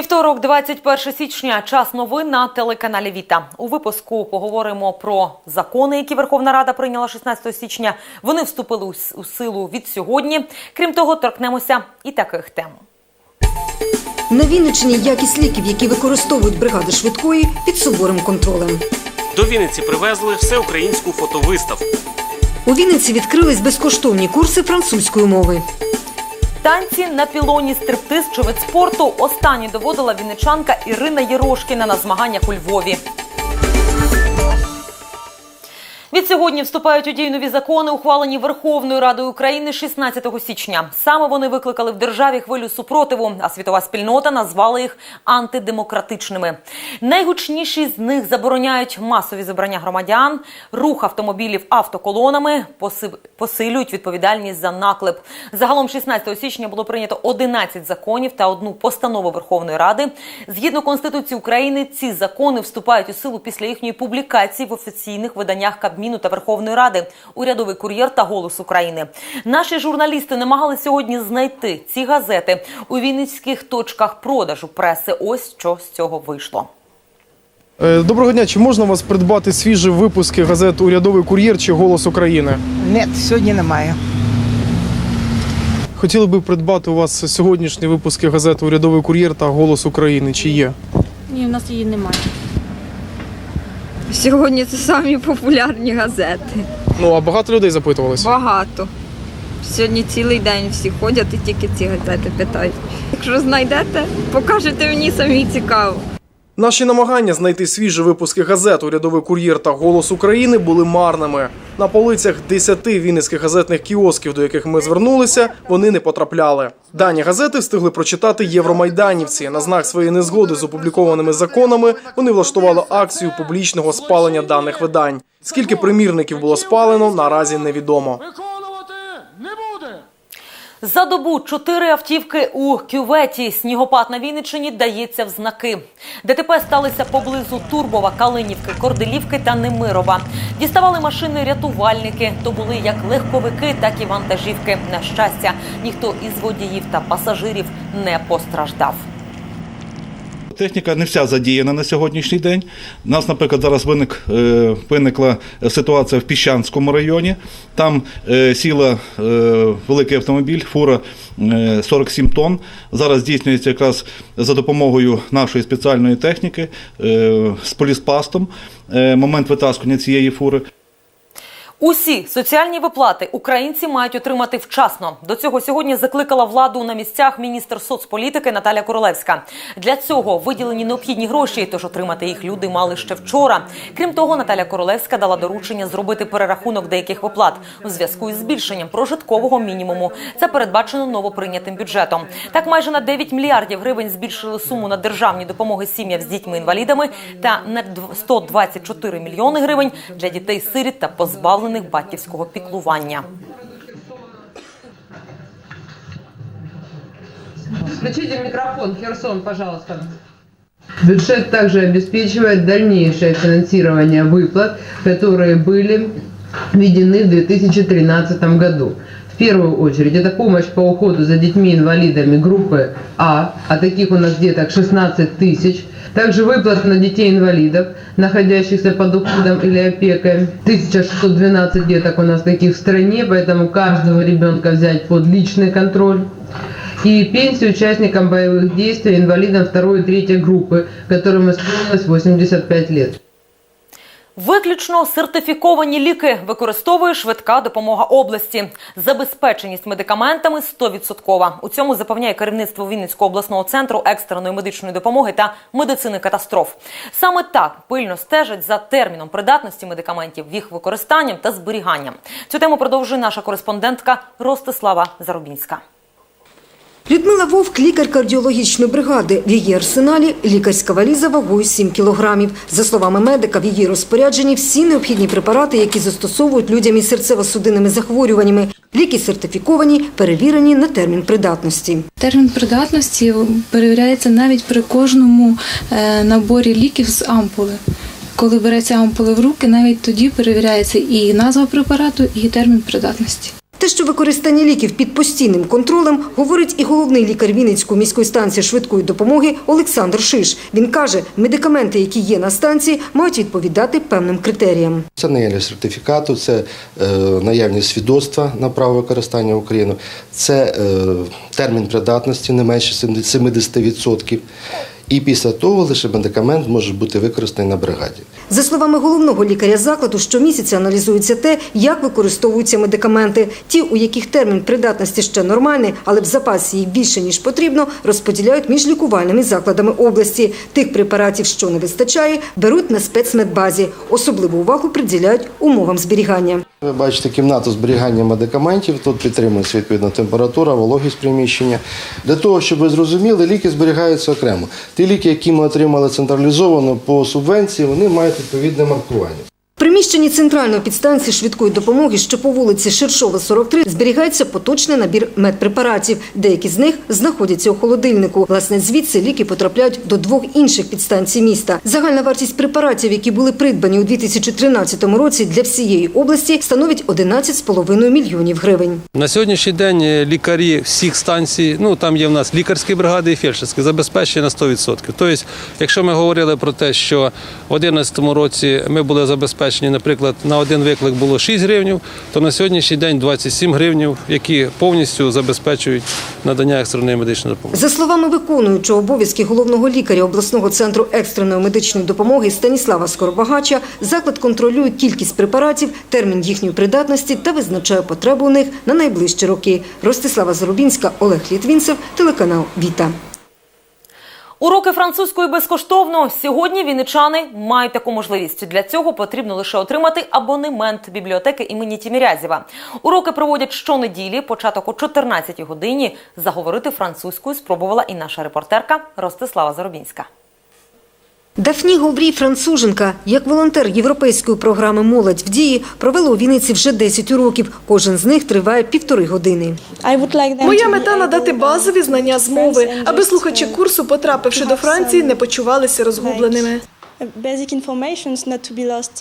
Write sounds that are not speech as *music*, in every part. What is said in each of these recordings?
Вівторок, 21 січня, час новин на телеканалі Віта. У випуску поговоримо про закони, які Верховна Рада прийняла 16 січня. Вони вступили у силу від сьогодні. Крім того, торкнемося і таких тем. На Вінниччині якість ліків, які використовують бригади швидкої, під суворим контролем. До Вінниці привезли всеукраїнську фотовиставку. У Вінниці відкрились безкоштовні курси французької мови. Танці на пілоні стриптиз чи вид спорту останні доводила вінничанка Ірина Єрошкіна на змаганнях у Львові. Від сьогодні вступають у дію нові закони, ухвалені Верховною Радою України 16 січня. Саме вони викликали в державі хвилю супротиву, а світова спільнота назвала їх антидемократичними. Найгучніші з них забороняють масові зібрання громадян, рух автомобілів автоколонами, поси- посилюють відповідальність за наклеп. Загалом 16 січня було прийнято 11 законів та одну постанову Верховної Ради. Згідно Конституції України, ці закони вступають у силу після їхньої публікації в офіційних виданнях Кабміну та Верховної Ради, урядовий кур'єр та голос України. Наші журналісти намагалися сьогодні знайти ці газети у вінницьких точках продажу преси. Ось що з цього вийшло. Е, Доброго дня. Чи можна у вас придбати свіжі випуски газет Урядовий кур'єр чи Голос України? Ні, сьогодні немає. Хотіли би придбати у вас сьогоднішні випуски газет Урядовий кур'єр та Голос України. Чи є? Ні, в нас її немає. Сьогодні це самі популярні газети. Ну а багато людей запитувалися. Багато. Сьогодні цілий день всі ходять і тільки ці газети питають. Якщо знайдете, покажете мені самі цікаво. Наші намагання знайти свіжі випуски газет Урядовий кур'єр та Голос України були марними. На полицях 10 вінницьких газетних кіосків, до яких ми звернулися, вони не потрапляли. Дані газети встигли прочитати євромайданівці. На знак своєї незгоди з опублікованими законами вони влаштували акцію публічного спалення даних видань. Скільки примірників було спалено, наразі невідомо. За добу чотири автівки у кюветі. Снігопад на Вінниччині дається в знаки. ДТП сталися поблизу Турбова, Калинівки, Корделівки та Немирова. Діставали машини рятувальники. То були як легковики, так і вантажівки. На щастя, ніхто із водіїв та пасажирів не постраждав. Техніка не вся задіяна на сьогоднішній день. У нас, наприклад, зараз виник, е, виникла ситуація в Піщанському районі. Там е, сіла е, великий автомобіль, фура е, 47 тонн. Зараз здійснюється якраз за допомогою нашої спеціальної техніки з поліспастом момент витаскування цієї фури. Усі соціальні виплати українці мають отримати вчасно. До цього сьогодні закликала владу на місцях міністр соцполітики Наталя Королевська. Для цього виділені необхідні гроші, тож отримати їх люди мали ще вчора. Крім того, Наталя Королевська дала доручення зробити перерахунок деяких виплат у зв'язку із збільшенням прожиткового мінімуму. Це передбачено новоприйнятим бюджетом. Так, майже на 9 мільярдів гривень збільшили суму на державні допомоги сім'ям з дітьми-інвалідами та на дв- 124 мільйони гривень для дітей-сиріт та позбавлених батьківського піклування. Включите микрофон, Херсон, пожалуйста. Бюджет также обеспечивает дальнейшее финансирование выплат, которые были введены в 2013 году. В первую очередь это помощь по уходу за детьми-инвалидами группы А, а таких у нас деток 16 тысяч. Также выплат на детей-инвалидов, находящихся под уходом или опекой. 1612 деток у нас таких в стране, поэтому каждого ребенка взять под личный контроль и пенсию участникам боевых действий, инвалидам второй и третьей группы, которым исполнилось 85 лет. Виключно сертифіковані ліки використовує швидка допомога області. Забезпеченість медикаментами 100%. У цьому запевняє керівництво Вінницького обласного центру екстреної медичної допомоги та медицини катастроф. Саме так пильно стежать за терміном придатності медикаментів, їх використанням та зберіганням. Цю тему продовжує наша кореспондентка Ростислава Зарубінська. Людмила Вовк – лікар кардіологічної бригади. В її арсеналі лікарська валіза вагою 7 кілограмів. За словами медика, в її розпорядженні всі необхідні препарати, які застосовують людям із серцево-судинними захворюваннями. Ліки сертифіковані, перевірені на термін придатності. Термін придатності перевіряється навіть при кожному е, наборі ліків з ампули. Коли береться ампули в руки, навіть тоді перевіряється і назва препарату, і термін придатності. Те, що використання ліків під постійним контролем, говорить і головний лікар Вінницької міської станції швидкої допомоги Олександр Шиш. Він каже, медикаменти, які є на станції, мають відповідати певним критеріям. Це наявність сертифікату, це е, наявність свідоцтва на право використання в Україну, це е, термін придатності не менше 70%. І після того лише медикамент може бути використаний на бригаді. За словами головного лікаря закладу, щомісяця аналізується те, як використовуються медикаменти. Ті, у яких термін придатності ще нормальний, але в запасі їх більше ніж потрібно, розподіляють між лікувальними закладами області. Тих препаратів, що не вистачає, беруть на спецмедбазі. Особливу увагу приділяють умовам зберігання. Ви бачите кімнату зберігання медикаментів. Тут підтримується відповідна температура, вологість приміщення. Для того, щоб ви зрозуміли, ліки зберігаються окремо. Ті ліки, які ми отримали централізовано по субвенції, вони мають відповідне маркування. Приміщенні центральної підстанції швидкої допомоги, що по вулиці Ширшова, 43, зберігається поточний набір медпрепаратів. Деякі з них знаходяться у холодильнику. Власне, звідси ліки потрапляють до двох інших підстанцій міста. Загальна вартість препаратів, які були придбані у 2013 році для всієї області, становить 11,5 мільйонів гривень. На сьогоднішній день е, лікарі всіх станцій, ну там є в нас лікарські бригади і фельдшерські, забезпечені на 100%. Тобто, якщо ми говорили про те, що в 2011 році ми були забезпечені, наприклад, на один виклик було 6 гривнів, то на сьогоднішній день 27 гривнів, які повністю забезпечують надання екстреної медичної допомоги. За словами виконуючого обов'язки головного лікаря обласного центру екстреної медичної допомоги Станіслава Скоробагача, заклад контролює кількість препаратів, термін їхньої придатності та визначає потребу у них на найближчі роки. Ростислава Зарубінська, Олег Літвінцев, телеканал Віта. Уроки французької безкоштовно. Сьогодні вінничани мають таку можливість. Для цього потрібно лише отримати абонемент бібліотеки імені Тімірязєва. Уроки проводять щонеділі, початок о 14 годині. Заговорити французькою спробувала і наша репортерка Ростислава Заробінська. Дафні Говрій Француженка, як волонтер європейської програми Молодь в дії, провела у Вінниці вже 10 уроків. Кожен з них триває півтори години. Моя мета надати базові знання з мови, аби слухачі курсу, потрапивши до Франції, не почувалися розгубленими.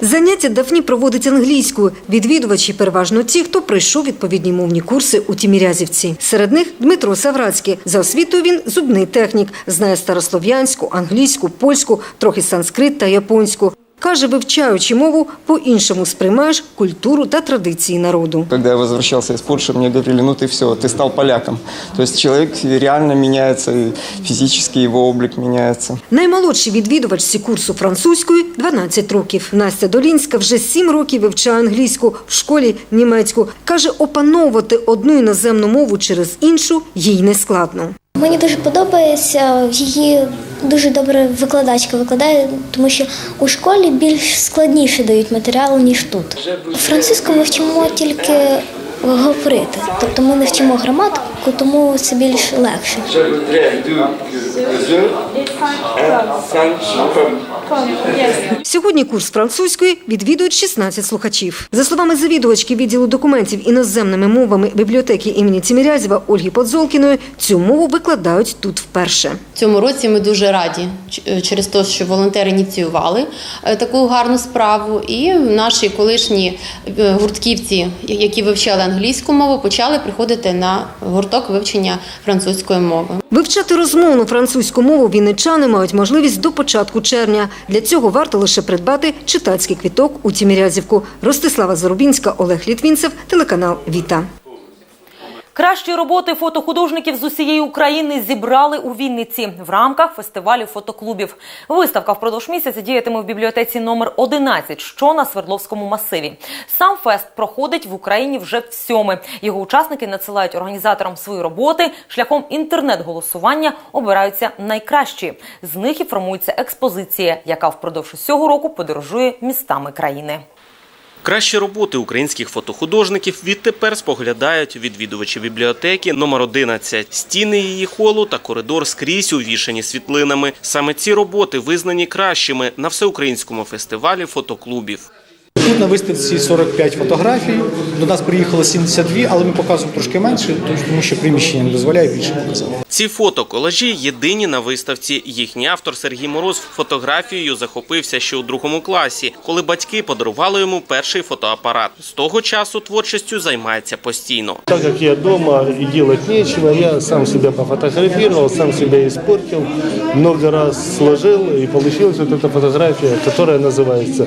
Заняття Дафні проводить англійською. Відвідувачі переважно ті, хто пройшов відповідні мовні курси у Тімірязівці. Серед них Дмитро Саврацький. За освітою він зубний технік, знає старослов'янську, англійську, польську, трохи санскрит та японську. Каже, вивчаючи мову, по-іншому сприймаєш культуру та традиції народу. Когда я возвращался из Польши, мне говорили, ну ты все, ты стал поляком. То есть человек реально меняется, и физически его облик меняется. Наймолодшій відвідувачці курсу французької – 12 років. Настя Долінська вже 7 років вивчає англійську, в школі – німецьку. Каже, опановувати одну іноземну мову через іншу їй не складно. Мені дуже подобається її дуже добре викладачка викладає, тому що у школі більш складніше дають матеріал, ніж тут. Французьку ми вчимо тільки говорити, тобто ми не вчимо граматику, тому це більш легше. Сьогодні курс французької відвідують 16 слухачів. За словами завідувачки відділу документів іноземними мовами бібліотеки імені Тімірязєва Ольги Подзолкіної, цю мову викладають тут вперше. Цьому році ми дуже раді через те, що волонтери ініціювали е, таку гарну справу, і наші колишні е, гуртківці, які вивчали англійську мову, почали приходити на гурток вивчення французької мови. Вивчати розмовну французьку мову вінничани мають можливість до початку червня. Для цього варто лише придбати читацький квіток у Тімірязівку. Ростислава Зарубінська, Олег Літвінцев, телеканал Віта. Кращі роботи фотохудожників з усієї України зібрали у Вінниці в рамках фестивалю фотоклубів. Виставка впродовж місяця діятиме в бібліотеці номер 11, що на Свердловському масиві. Сам фест проходить в Україні вже в сьоме. Його учасники надсилають організаторам свої роботи. Шляхом інтернет-голосування обираються найкращі. З них і формується експозиція, яка впродовж усього року подорожує містами країни. Кращі роботи українських фотохудожників відтепер споглядають відвідувачі бібліотеки номер 11. Стіни її холу та коридор скрізь увішані світлинами. Саме ці роботи визнані кращими на всеукраїнському фестивалі фотоклубів. Тут на виставці 45 фотографій. До нас приїхало 72, але ми показуємо трошки менше, тому що приміщення не дозволяє більше показати. Ці фото-колажі єдині на виставці. Їхній автор Сергій Мороз фотографією захопився ще у другому класі, коли батьки подарували йому перший фотоапарат. З того часу творчістю займається постійно. Так как я дома и делать нечего, я сам себя пофотографировал, сам себя испортил, много раз сложил и получилась вот эта фотография, которая называется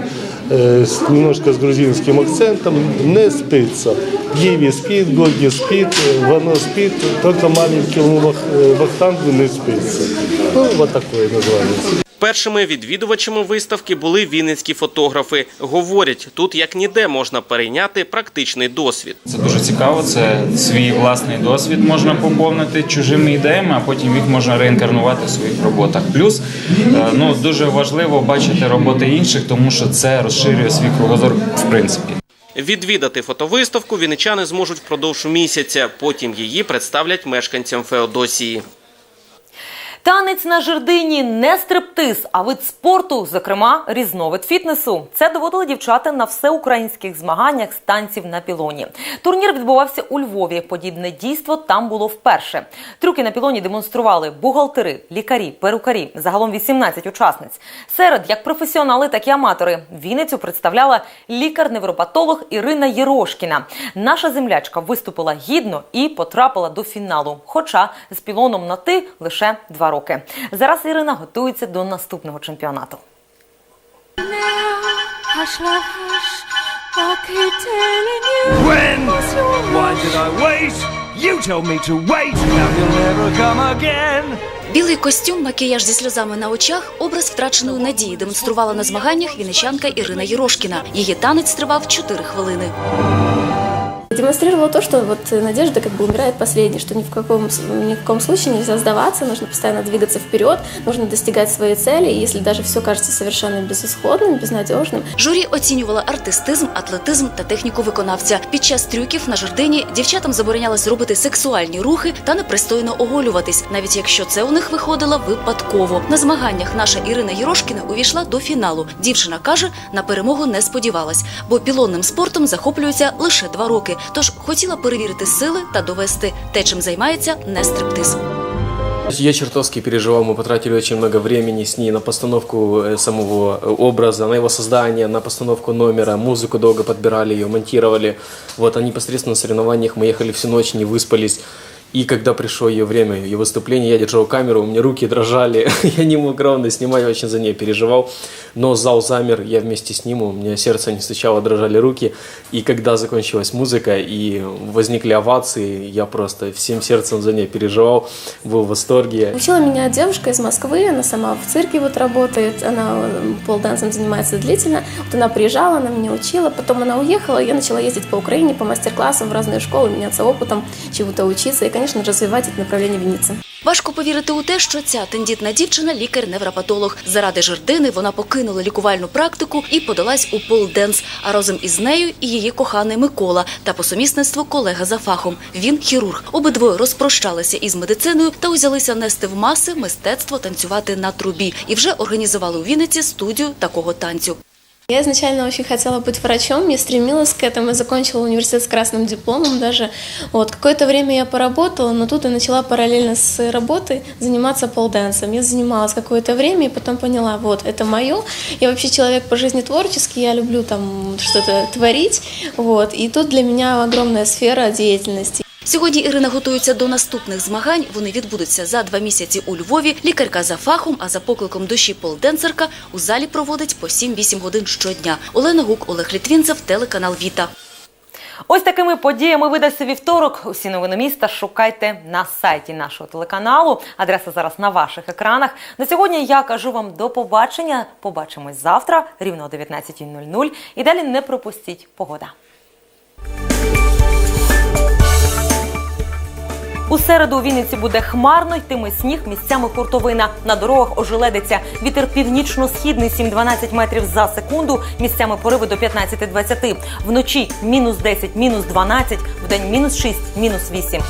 э, с- немножко с грузинским акцентом «Не спится». Гиви спит, Гоги спит, Вано спит, только маленькому э, Вахтангу не спится. Ну, вот такое название. Першими відвідувачами виставки були вінницькі фотографи. Говорять, тут як ніде можна перейняти практичний досвід. Це дуже цікаво. Це свій власний досвід можна поповнити чужими ідеями, а потім їх можна реінкарнувати в своїх роботах. Плюс е, ну дуже важливо бачити роботи інших, тому що це розширює свій кругозор в принципі. Відвідати фотовиставку вінничани зможуть впродовж місяця. Потім її представлять мешканцям Феодосії. Танець на жердині не стриптиз, а вид спорту, зокрема, різновид фітнесу. Це доводили дівчата на всеукраїнських змаганнях з танців на пілоні. Турнір відбувався у Львові. Подібне дійство там було вперше. Трюки на пілоні демонстрували бухгалтери, лікарі, перукарі, загалом 18 учасниць. Серед як професіонали, так і аматори. Вінницю представляла лікар-невропатолог Ірина Єрошкіна. Наша землячка виступила гідно і потрапила до фіналу. Хоча з пілоном на ти лише два роки. Зараз Ірина готується до наступного чемпіонату. When? Why did I wait? You told me to wait. Now you'll never come again. Білий костюм, макіяж зі сльозами на очах, образ втраченої надії демонструвала на змаганнях вінничанка Ірина Єрошкіна. Її танець тривав 4 хвилини. Демонстрировала то, что вот надежда как бы умирает последней, что ни в каком, ни в каком случае нельзя сдаваться, нужно постоянно двигаться вперед, нужно достигать своей цели, и если даже все кажется совершенно безысходным, безнадежным, Журі оцінювала артистизм, атлетизм та техніку виконавця. Під час трюків на жердині дівчатам заборонялось робити сексуальні рухи та непристойно оголюватись, навіть якщо це у них виходило випадково. На змаганнях наша Ірина Єрошкіна увійшла до фіналу. Дівчина каже, на перемогу не сподівалась, бо пілонним спортом захоплюється лише два роки. Тож хотіла перевірити сили та довести те, чим займається не стриптиз. Я чертовски переживал, мы потратили очень много времени с ней на постановку э, самого э, образа, на его создание, на постановку номера, музыку долго подбирали ее, монтировали. Вот, а непосредственно на соревнованиях мы ехали всю ночь, не выспались. И когда пришло ее время, ее выступление, я держал камеру, у меня руки дрожали, *laughs* я не мог ровно снимать, очень за ней переживал. Но зал замер, я вместе с ним, у меня сердце не стучало, дрожали руки. И когда закончилась музыка и возникли овации, я просто всем сердцем за ней переживал, был в восторге. Учила меня девушка из Москвы, она сама в цирке вот работает, она полдансом занимается длительно. Вот она приезжала, она меня учила, потом она уехала, я начала ездить по Украине по мастер-классам в разные школы, меняться опытом, чему-то учиться и, конечно, развивать это направление в Виннице. Важко повірити у те, що ця тендітна дівчина лікар-невропатолог. Заради жердини вона покинула лікувальну практику і подалась у полденс. А разом із нею і її коханий Микола та по сумісництву колега за фахом. Він хірург. Обидвоє розпрощалися із медициною та узялися нести в маси мистецтво танцювати на трубі і вже організували у Вінниці студію такого танцю. Я изначально очень хотела быть врачом, я стремилась к этому, я закончила университет с красным дипломом даже. Вот, какое-то время я поработала, но тут я начала параллельно с работой заниматься полденсом. Я занималась какое-то время и потом поняла, вот, это мое. Я вообще человек по жизни творческий, я люблю там что-то творить, вот, и тут для меня огромная сфера деятельности. Сьогодні Ірина готується до наступних змагань. Вони відбудуться за два місяці у Львові. Лікарка за фахом, а за покликом душі полденсерка у залі проводить по 7-8 годин щодня. Олена Гук, Олег Літвінцев, телеканал Віта. Ось такими подіями видався вівторок. Усі новини міста шукайте на сайті нашого телеканалу. Адреса зараз на ваших екранах. На сьогодні я кажу вам до побачення. Побачимось завтра, рівно о 19.00. І далі не пропустіть погода. У середу у Вінниці буде хмарно, йтиме сніг, місцями куртовина. На дорогах ожеледиться. Вітер північно-східний 7-12 метрів за секунду, місцями пориви до 15-20. Вночі мінус 10, мінус 12, вдень мінус 6, мінус 8.